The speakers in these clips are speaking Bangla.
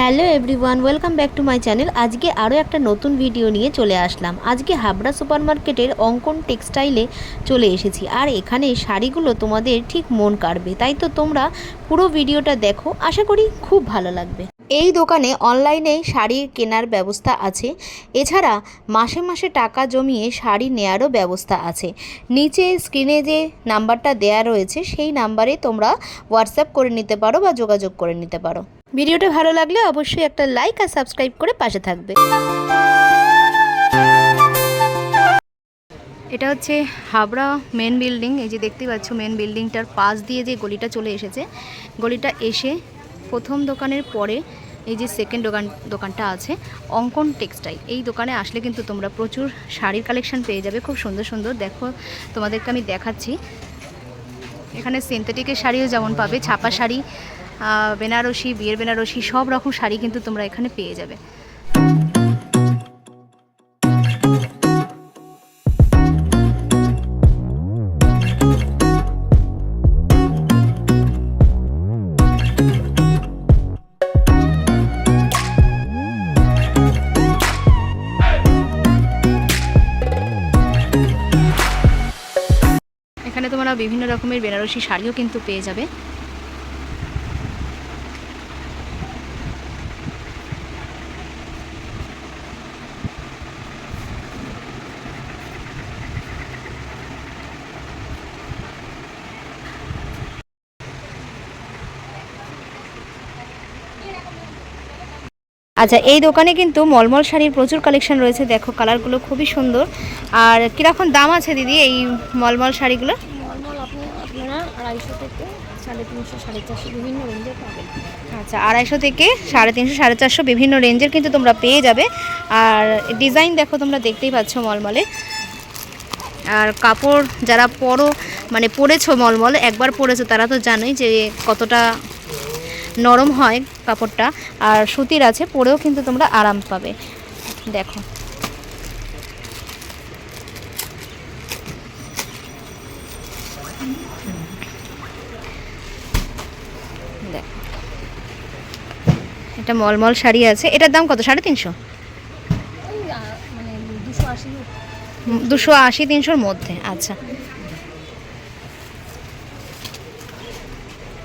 Hello everyone, welcome back to my channel. আজকে আরও একটা নতুন ভিডিও নিয়ে চলে আসলাম। আজকে হাবড়া সুপার মার্কেটের অঙ্কন টেক্সটাইলে চলে এসেছি। আর এখানে শাড়িগুলো তোমাদের ঠিক মন কাড়বে। তাই তো তোমরা পুরো ভিডিওটা দেখো। আশা করি খুব ভালো লাগবে। এই দোকানে অনলাইনে শাড়ি কেনার ব্যবস্থা আছে। এছাড়া মাসে মাসে টাকা জমিয়ে শাড়ি নেয়ারও ব্যবস্থা আছে। নিচে স্ক্রিনে যে নাম্বারটা দেয়া রয়েছে, সেই নাম্বারে তোমরা হোয়াটসঅ্যাপ করে নিতে পারো বা যোগাযোগ করে নিতে পারো। ভিডিওটা ভালো লাগলে অবশ্যই একটা লাইক আর সাবস্ক্রাইব করে পাশে থাকবে। এটা হচ্ছে হাবড়া মেন বিল্ডিং এই যে দেখতে পাচ্ছ মেন বিল্ডিংটার পাশ দিয়ে যে গলিটা চলে এসেছে। গলিটা এসে প্রথম দোকানের পরে এই যে সেকেন্ড দোকান, দোকানটা আছে, অঙ্কন টেক্সটাইল। এই দোকানে আসলে কিন্তু তোমরা প্রচুর শাড়ির কালেকশন পেয়ে যাবে, খুব সুন্দর সুন্দর। দেখো, তোমাদেরকে আমি দেখাচ্ছি। এখানে সিনথেটিকের শাড়িও যেমন পাবে, ছাপা শাড়ি বেনারসি, বিয়ের বেনারসি, সব রকম শাড়ি কিন্তু তোমরা এখানে পেয়ে যাবে। এখানে তোমরা বিভিন্ন রকমের বেনারসি শাড়িও কিন্তু পেয়ে যাবে। আচ্ছা এই দোকানে কিন্তু মলমল শাড়ির প্রচুর কালেকশন রয়েছে। দেখো কালারগুলো খুবই সুন্দর। আর কীরকম দাম আছে দিদি এই মলমল শাড়িগুলো? নর্মাল আপনারা আড়াইশো থেকে সাড়ে তিনশো সাড়ে চারশো বিভিন্ন রেঞ্জের পাবেন। আচ্ছা আড়াইশো থেকে সাড়ে তিনশো সাড়ে চারশো বিভিন্ন রেঞ্জের কিন্তু তোমরা পেয়ে যাবে। আর ডিজাইন দেখো তোমরা দেখতেই পাচ্ছ মলমলে। আর কাপড় যারা পরো মানে পরেছো মলমল একবার পরেছো তারা তো জানোই যে কতটা নরম হয় কাপড়টা আর সুতির আছে পরেও কিন্তু তোমরা আরাম পাবে। দেখো। দেখো। এটা মলমল শাড়ি আছে। এটার দাম কত? সাড়ে তিনশো? মানে দুশো আশি তিনশোর মধ্যে। আচ্ছা।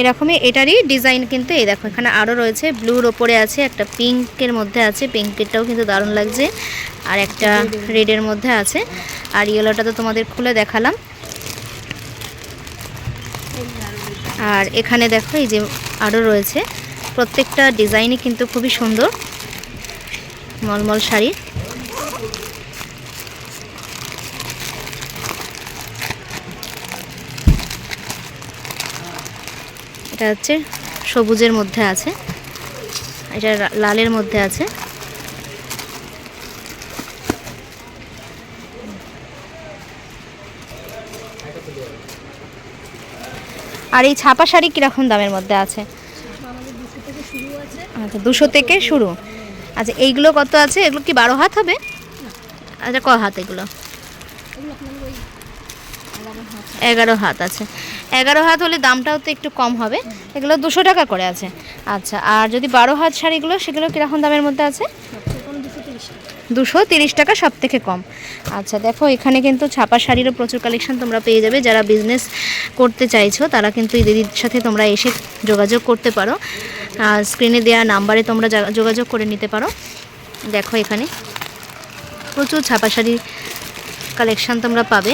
এরকমই এটারই ডিজাইন কিন্তু এই দেখো এখানে আরও রয়েছে ব্লুর ওপরে আছে একটা পিঙ্কের মধ্যে আছে পিঙ্কেরটাও কিন্তু দারুণ লাগছে আর একটা রেডের মধ্যে। আছে আর ইয়েলোটা তো তোমাদের খুলে দেখালাম। আর এখানে দেখো এই যে আরও রয়েছে প্রত্যেকটা ডিজাইনই কিন্তু খুবই সুন্দর মলমল শাড়ি এটা হচ্ছে সবুজের মধ্যে আছে। এটা লালের মধ্যে আছে। আর এই ছাপা শাড়ি কীরকম দামের মধ্যে আছে? আচ্ছা দুশো থেকে শুরু। আচ্ছা এইগুলো কত আছে? এগুলো কি বারো হাত হবে? আচ্ছা ক হাত এগুলো? এগারো হাত আছে। এগারো হাত হলে দামটাও তো একটু কম হবে। এগুলো দুশো টাকা করে আছে। আচ্ছা আর যদি বারো হাত শাড়িগুলো, সেগুলো কীরকম দামের মধ্যে আছে? দুশো তিরিশ টাকা সব থেকে কম। আচ্ছা দেখো, এখানে কিন্তু ছাপা শাড়িরও প্রচুর কালেকশন তোমরা পেয়ে যাবে। যারা বিজনেস করতে চাইছো, তারা কিন্তু এই দিদির সাথে তোমরা এসে যোগাযোগ করতে পারো। আর স্ক্রিনে দেওয়া নাম্বারে তোমরা যোগাযোগ করে নিতে পারো। দেখো এখানে প্রচুর ছাপা শাড়ির কালেকশান তোমরা পাবে।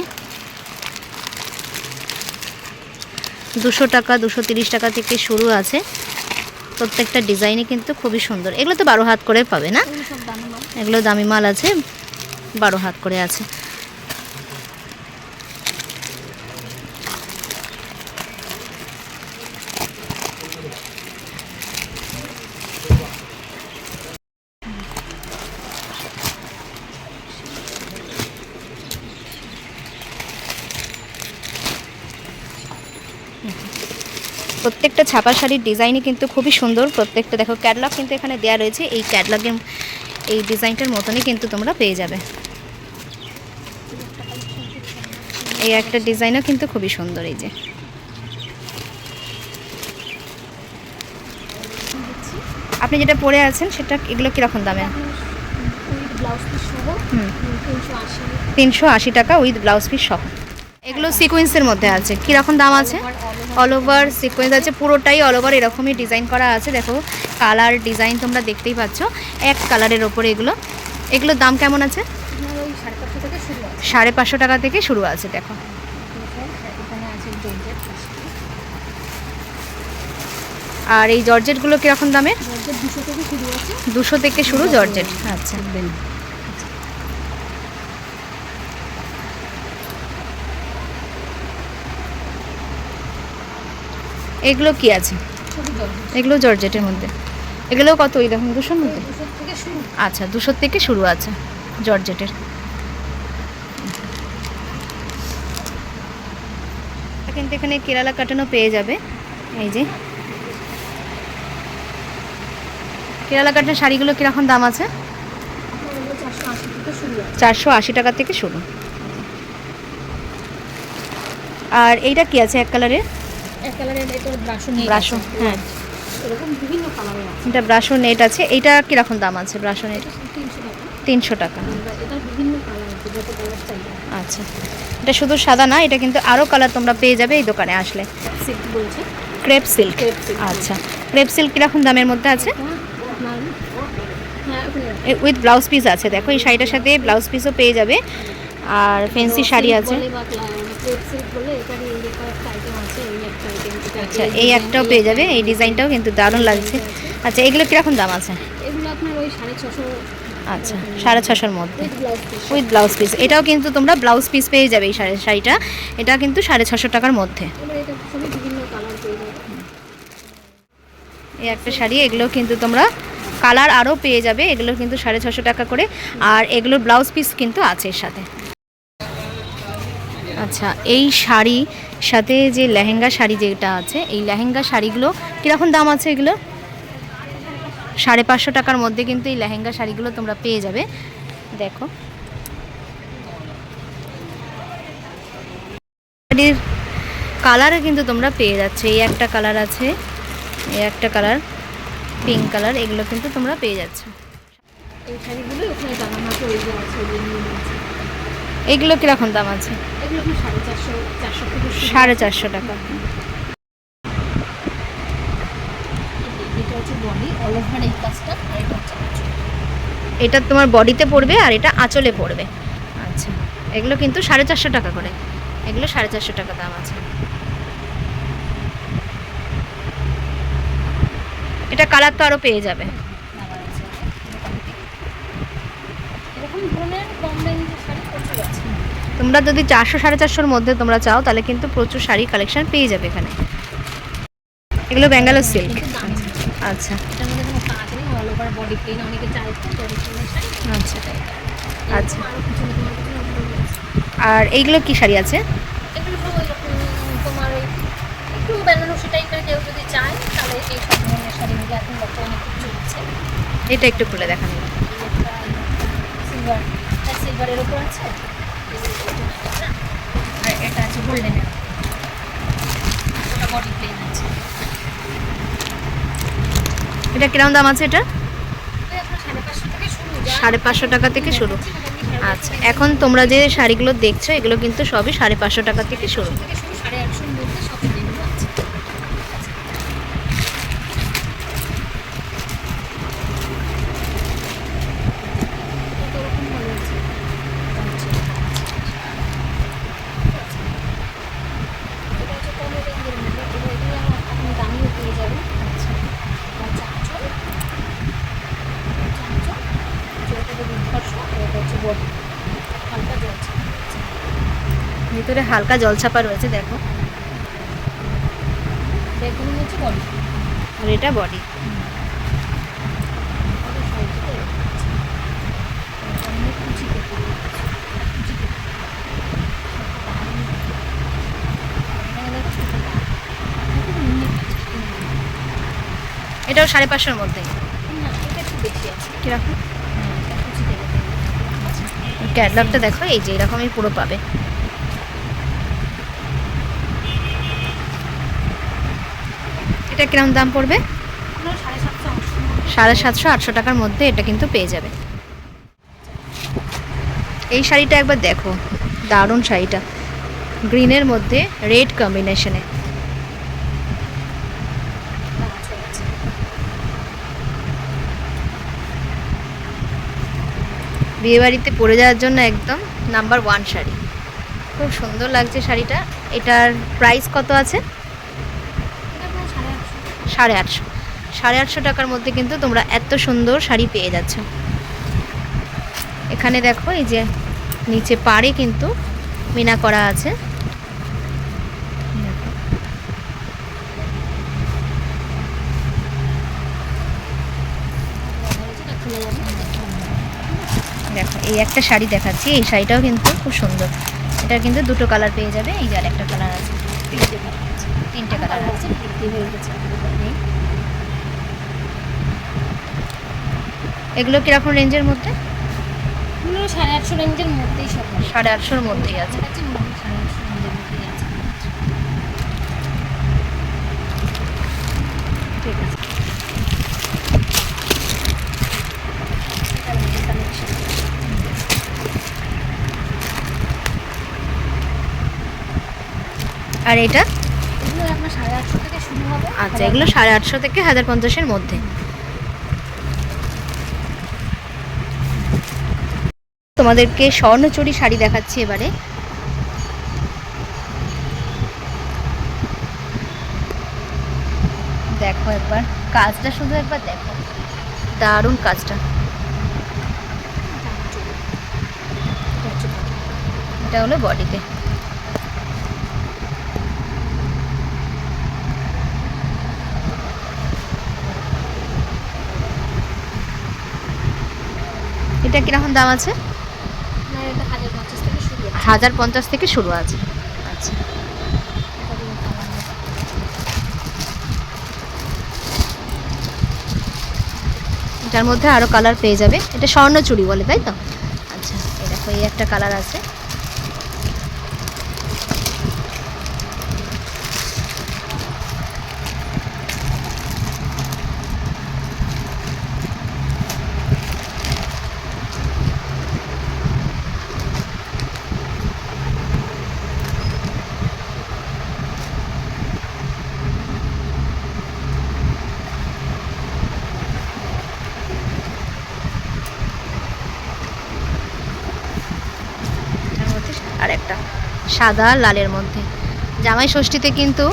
দুশো টাকা দুশো তিরিশ টাকা থেকে শুরু আছে। প্রত্যেকটা ডিজাইনে কিন্তু খুবই সুন্দর। এগুলো তো বারো হাত করে পাবে না? এগুলো দামি মাল আছে বারো হাত করে আছে। প্রত্যেকটা ছাপা শাড়ির ডিজাইনই কিন্তু খুবই সুন্দর। প্রত্যেকটা দেখো ক্যাটলগ কিন্তু এখানে দেওয়া রয়েছে। এই ক্যাটলগের এই ডিজাইনটার মতনই কিন্তু তোমরা পেয়ে যাবে। এই একটা ডিজাইনও কিন্তু খুবই সুন্দর এই যে। আপনি যেটা পরে আছেন সেটা এগুলো কীরকম দামে তিনশো আশি টাকা উইথ ব্লাউজ পিস সহ। এগুলো সিকোয়েন্সের মধ্যে আছে। কীরকম দাম আছে? অল ওভার সিকোয়েন্স আছে পুরোটাই অল ওভার এরকমই ডিজাইন করা আছে। দেখো কালার ডিজাইন তোমরা দেখতেই পাচ্ছ। এক কালারের ওপরে এগুলো। এগুলোর দাম কেমন আছে? সাড়ে পাঁচশো টাকা থেকে শুরু আছে দেখো। আর এই জর্জেটগুলো কীরকম দামের? জর্জেট দুশো থেকে শুরু আছে। দুশো থেকে শুরু জর্জেট। আচ্ছা। এগুলো কি আছে? এগুলো জর্জেটের মধ্যে। এগুলো কত? ওই দেখুন, দুশোর মধ্যে? আচ্ছা দুশোর থেকে শুরু আছে জর্জেটের। কিন্তু এখানে কেরালা কাটানো পেয়ে যাবে। এই যে। কেরালা কাটানো শাড়িগুলো কীরকম দাম আছে? চারশো আশি টাকা থেকে শুরু। আর এইটা কি আছে এক কালারের? এক কালারের এটা ব্রাশো নেই ব্রাশো হ্যাঁ। এরকম বিভিন্ন কালারের আছে। এটা ব্রাশো নেট আছে। কীরকম দাম আছে ব্রাশো নেট? তিনশো টাকা। চাইবে আচ্ছা। এটা শুধু সাদা না এটা কিন্তু আরও কালার তোমরা পেয়ে যাবে এই দোকানে আসলে। ক্রেপ সিল্ক আচ্ছা। ক্রেপ সিল্ক কীরকম দামের মধ্যে আছে? হ্যাঁ উইথ ব্লাউজ পিস আছে। দেখো এই শাড়িটার সাথে ব্লাউজ পিসও পেয়ে যাবে। আর ফেন্সি শাড়ি আছে। আচ্ছা এই একটাও পেয়ে যাবে এই ডিজাইনটাও কিন্তু দারুণ লাগছে। আচ্ছা এগুলো কীরকম দাম আছে? আচ্ছা সাড়ে ছশোর মধ্যে। উইথ ব্লাউজ পিস এটাও কিন্তু তোমরা ব্লাউজ পিস পেয়ে যাবে এই শাড়ি শাড়িটা। এটা কিন্তু সাড়ে ছশো টাকার মধ্যে। এই একটা শাড়ি এগুলো কিন্তু তোমরা কালার আরও পেয়ে যাবে। এগুলো কিন্তু সাড়ে ছশো টাকা করে। আর এগুলোর ব্লাউজ পিস কিন্তু আছে এর সাথে। আচ্ছা এই শাড়ি সাথে যে লেহেঙ্গা শাড়ি যেটা আছে, এই লেহেঙ্গা শাড়িগুলো কীরকম দাম আছে এগুলো? সাড়ে পাঁচশো টাকার মধ্যে কিন্তু এই লেহেঙ্গা শাড়িগুলো তোমরা পেয়ে যাবে। দেখো। শাড়ির কালারও কিন্তু তোমরা পেয়ে যাচ্ছে। এই একটা কালার আছে, এই একটা কালার, পিঙ্ক কালার, এগুলো কিন্তু তোমরা পেয়ে যাচ্ছ। এই শাড়িগুলো ওখানে জামা হাতে ওই যে আছে এগুলো কীরকম দাম আছে? সাড়ে চারশো টাকা। এটা তোমার বডিতে পড়বে আর এটা আঁচলে পড়বে। আচ্ছা এগুলো কিন্তু সাড়ে চারশো টাকা করে। এগুলো সাড়ে চারশো টাকা দাম আছে। এটা কালার তো আরও পেয়ে যাবে কালার আছে মোটামুটি। এরকম ধরনের কম রেঞ্জের শাড়ি প্রচুর আছে তোমরা যদি চারশো, সাড়ে চারশোর মধ্যে তোমরা চাও, তাহলে কিন্তু প্রচুর শাড়ি কালেকশন পেয়ে যাবে এখানে। এগুলো ব্যাঙ্গালোর সিল্ক। আচ্ছা। আচ্ছা। আর এইগুলো কি শাড়ি আছে? একটু কেউ যদি চায় তাহলে এখন এটা একটু খুলে দেখানো। সিলভার সিলভারের ওপর আছে? আর এটা আছে গোল্ডেনের ওটা বডি প্লেন আছে এটা কিরম দাম আছে এটা? সাড়ে পাঁচশো টাকা থেকে শুরু। সাড়ে আচ্ছা এখন তোমরা যে শাড়িগুলো দেখছ এগুলো কিন্তু সবই সাড়ে পাঁচশো টাকা থেকে শুরু থেকে শুরু সাড়ে আটশোর মধ্যে সব শাড়িগুলো আছে কত রকম ভালো আছে এটা হচ্ছে কম রেঞ্জের মধ্যে এবার এগুলো আপনি দামিও পেয়ে যাবেন আচ্ছা এটা হচ্ছে আঁচল এটা হচ্ছে আঁচল আঁচলটা দেখুন ফর্সা আর এটা হচ্ছে বডি হালকা জ্বলছে ভিতরে হালকা জলছাপা রয়েছে দেখো। আর এটা বডি। এটাও সাড়ে পাঁচশোর মধ্যে। কীরকম হ্যাঁ, এটা কুচিতে রেখেছে। ক্যাটলগটা দেখো, এই যে এরকমই পুরো পাবে। এটা কিরম দাম পড়বে? সাড়ে সাতশো, আটশো টাকার মধ্যে এটা কিন্তু পেয়ে যাবে। এই শাড়িটা একবার দেখো, দারুণ শাড়িটা। গ্রিনের মধ্যে রেড কম্বিনেশনে বিয়েবাড়িতে পরে যাওয়ার জন্য একদম নাম্বার ওয়ান শাড়ি। খুব সুন্দর লাগছে শাড়িটা। এটার প্রাইস কত আছে? সাড়ে আটশো। সাড়ে আটশো টাকার মধ্যে কিন্তু তোমরা এত সুন্দর শাড়ি পেয়ে যাচ্ছ। এখানে দেখো, এই যে নিচে পাড়ে কিন্তু মিনা করা আছে দেখো। এটা খুলে যাবে দেখো এই একটা শাড়ি দেখাচ্ছি এই শাড়িটাও কিন্তু খুব সুন্দর। এটা কিন্তু দুটো কালার পেয়ে যাবে এই যে আর একটা কালার আছে। তিনটে কালার আছে আছে আছে এগুলো কীরকম রেঞ্জের মধ্যে? সাড়ে আটশো রেঞ্জের মধ্যেই সব সাড়ে আটশোর মধ্যেই আছে। আমার কাছে মোটামুটি সাড়ে আটশো রেঞ্জের মধ্যেই আছে ঠিক আছে এটা আমাদের কালেকশন আর এটা? আচ্ছা এগুলো সাড়ে আটশো থেকে হাজার পঞ্চাশের মধ্যে। তোমাদেরকে স্বর্ণচুরি শাড়ি দেখাচ্ছি এবারে। দেখো একবার কাজটা শুধু একবার দেখো। দারুণ কাজটা। এটা হলো বডিতে। এটা কীরকম দাম আছে? এটা হাজার পঞ্চাশ থেকে শুরু আছে। হাজার পঞ্চাশ থেকে শুরু আছে। আচ্ছা। কালার এটার মধ্যে আরও কালার পেয়ে যাবে। এটা স্বর্ণচুড়ি বলে তাই তো? আচ্ছা এরকম এই একটা কালার আছে এটার মধ্যে আর একটা, সাদা লালের মধ্যে। জামাই ষষ্ঠীতে কিন্তু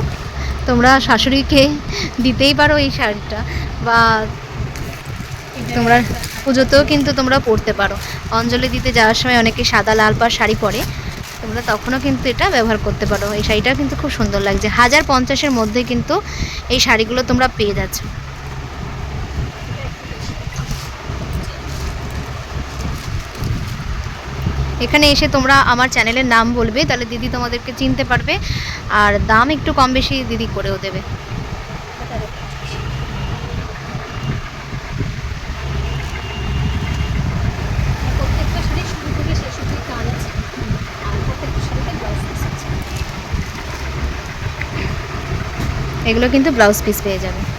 তোমরা শাশুড়িকে দিতেই পারো এই শাড়িটা বা তোমরা পুজোতেও কিন্তু তোমরা পরতে পারো। অঞ্জলি দিতে যাওয়ার সময় অনেকে সাদা, লাল পাড় শাড়ি পরে। তোমরা তখনও কিন্তু এটা ব্যবহার করতে পারো। এই শাড়িটা কিন্তু খুব সুন্দর লাগছে। হাজার পঞ্চাশের মধ্যে কিন্তু এই শাড়িগুলো তোমরা পেয়ে যাচ্ছ। এখানে এসে তোমরা আমার চ্যানেলের নাম বলবে তাহলে দিদি তোমাদেরকে চিনতে পারবে। আর দাম একটু কম বেশি দিদি করেও দেবে। এগুলো কিন্তু ব্লাউজ পিস পেয়ে যাবে।